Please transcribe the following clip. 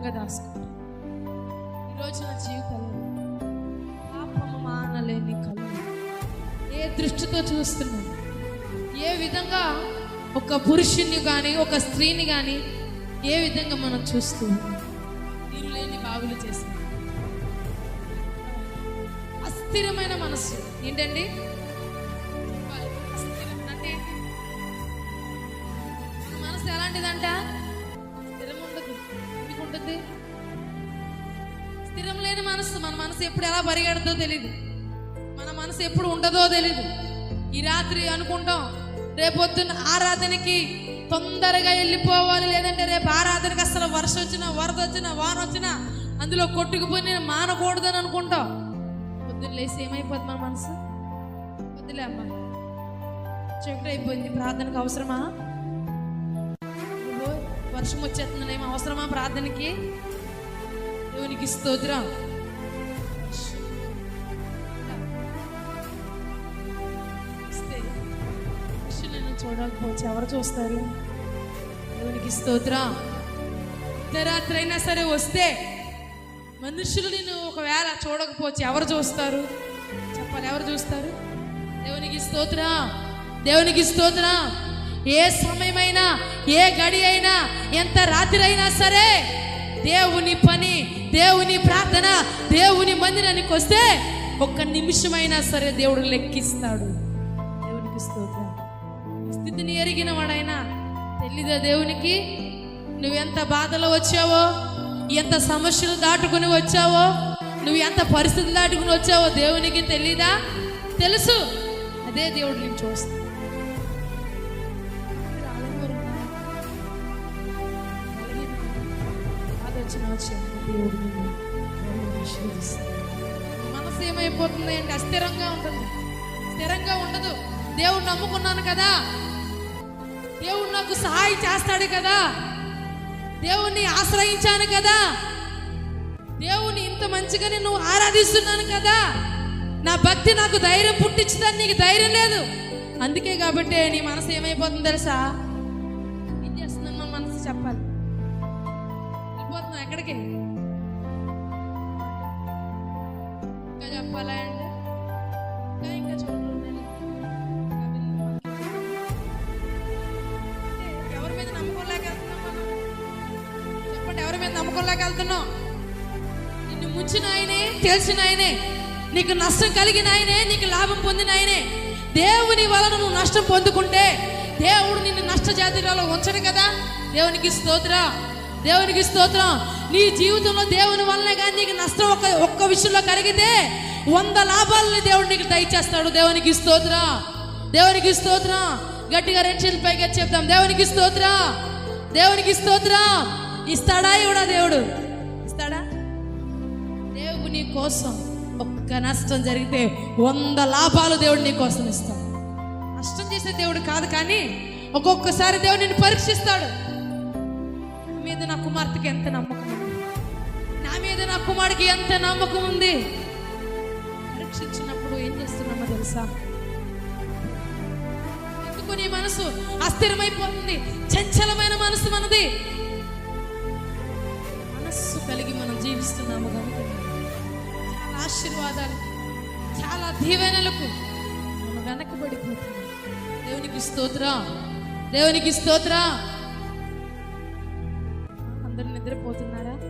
భద్రంగా దాచుకుంటాను ఈరోజు నా జీవితంలో పాపము మానలేని కళ్ళు ఏ దృష్టితో చూస్తున్నాను ఏ విధంగా ఒక పురుషుని కానీ ఒక స్త్రీని కానీ ఏ విధంగా మనం చూస్తూ నీరు లేని బాగులు చేసిన అస్థిరమైన మనస్సు. ఏంటండి? అంటే మనసు ఎలాంటిదంట? పరిగెడుతుంది స్థిరం లేని మనసు మన మనసు ఎప్పుడు ఎలా పరిగెడదో తెలియదు మన మనసు ఎప్పుడు ఉండదో తెలీదు. ఈ రాత్రి అనుకుంటాం రేపొద్దున ఆరాధనకి తొందరగా వెళ్ళిపోవాలి. లేదంటే రేపు ఆరాధనకి అసలు వర్షం వచ్చినా వరద వచ్చినా వాన వచ్చినా అందులో కొట్టుకుపోయి నేను మానకూడదని అనుకుంటాం. పొద్దున్న లేసి ఏమైపోద్ది మన మనసు? వద్దులే అమ్మా. చీకటి అయిపోయింది ప్రార్థనకు అవసరమా? వర్షం వచ్చేస్తుంది ఏం అవసరమా ప్రార్థనకి? దేవునికి స్తోత్రం. ఇస్తే చూడకపోవచ్చు. ఎవరు చూస్తారు? దేవునికి స్తోత్రం. అర్ధరాత్రి అయినా సరే వస్తే మనుషులు నిన్ను ఒకవేళ చూడకపోవచ్చు. ఎవరు చూస్తారు? చెప్పాలి ఎవరు చూస్తారు? దేవునికి స్తోత్రం. దేవునికి స్తోత్రం. ఏ సమయమైనా ఏ గడి అయినా ఎంత రాత్రి అయినా సరే దేవుని పని దేవుని ప్రార్థన దేవుని మందిరానికి వస్తే ఒక్క నిమిషమైనా సరే దేవుడు లెక్కిస్తాడు. దేవునికి స్తోత్రం. స్థితిని ఎరిగిన వాడైనా తెలీదా దేవునికి? నువ్వెంత బాధలో వచ్చావో? ఎంత సమస్యలు దాటుకుని వచ్చావో? నువ్వు ఎంత పరిస్థితులు దాటుకుని వచ్చావో దేవునికి తెలీదా? తెలుసు. అదే దేవుడు నేను చూస్తా ఆలోచన దేవుడు మనసు ఏమైపోతుంది అంటే అస్థిరంగా ఉంటుంది. స్థిరంగా ఉండదు. దేవుడు నమ్ముకున్నాను కదా. దేవుడు నాకు సహాయం చేస్తాడు కదా. దేవుణ్ణి ఆశ్రయించాను కదా. దేవుని ఇంత మంచిగా నేను ఆరాధిస్తున్నాను కదా. నా భక్తి నాకు ధైర్యం పుట్టించదని నీకు ధైర్యం లేదు. అందుకే కాబట్టి నీ మనసు ఏమైపోతుంది తెలుసా? ఏం చేస్తున్నాను మన మనసు చెప్పాలి. వెళ్ళిపోతున్నాం ఇంకా చెప్పాలా అండి ఇంకా ఇంకా చూడండి ఎవరి మీద నమ్మకం లేక మనం చెప్పండి ఎవరి మీద నమ్మకం లేక నిన్ను ముంచిన ఆయనే తెలిసిన ఆయనే నీకు నష్టం కలిగిన ఆయనే నీకు లాభం పొందిన ఆయనే దేవుని వలన నువ్వు నష్టం పొందుకుంటే దేవుడు నిన్ను నష్టజాతిలో ఉంచడు కదా దేవునికి స్తోత్ర దేవునికి స్తోత్రం. నీ జీవితంలో దేవుని వలన కానీ నీకు నష్టం ఒక్క ఒక్క విషయంలో కలిగితే వంద లాభాలని దేవుడు నీకు దయచేస్తాడు. దేవునికి స్తోత్రం. దేవునికి స్తోత్రం. గట్టిగా రెండు పైగా చెప్తాం దేవునికి స్తోత్రం. దేవునికి స్తోత్రం. ఇస్తాడా ఇవడా దేవుడు? ఇస్తాడా? దేవుని కోసం ఒక్క నష్టం జరిగితే వంద లాభాలు దేవుడు నీ కోసం ఇస్తాడు. నష్టం చేసే దేవుడు కాదు కానీ ఒక్కొక్కసారి దేవుడు నిన్ను పరీక్షిస్తాడు. మీద నా కుమార్తెకి ఎంత నమ్మకం ఉంది? నా మీద నా కుమారుడికి ఎంత నమ్మకం ఉంది? పరీక్షించినప్పుడు ఏం చేస్తున్నామో తెలుసా? ఎందుకు నీ మనసు అస్థిరమైపోతుంది. చంచలమైన మనసు మనది. మనస్సు కలిగి మనం జీవిస్తున్నాము కనుక చాలా ఆశీర్వాదాలు చాలా దీవెనలకు మనం వెనకబడిపోతున్నాం. దేవునికి స్తోత్ర. దేవునికి స్తోత్రం. అందరూ నిద్రపోతున్నారా?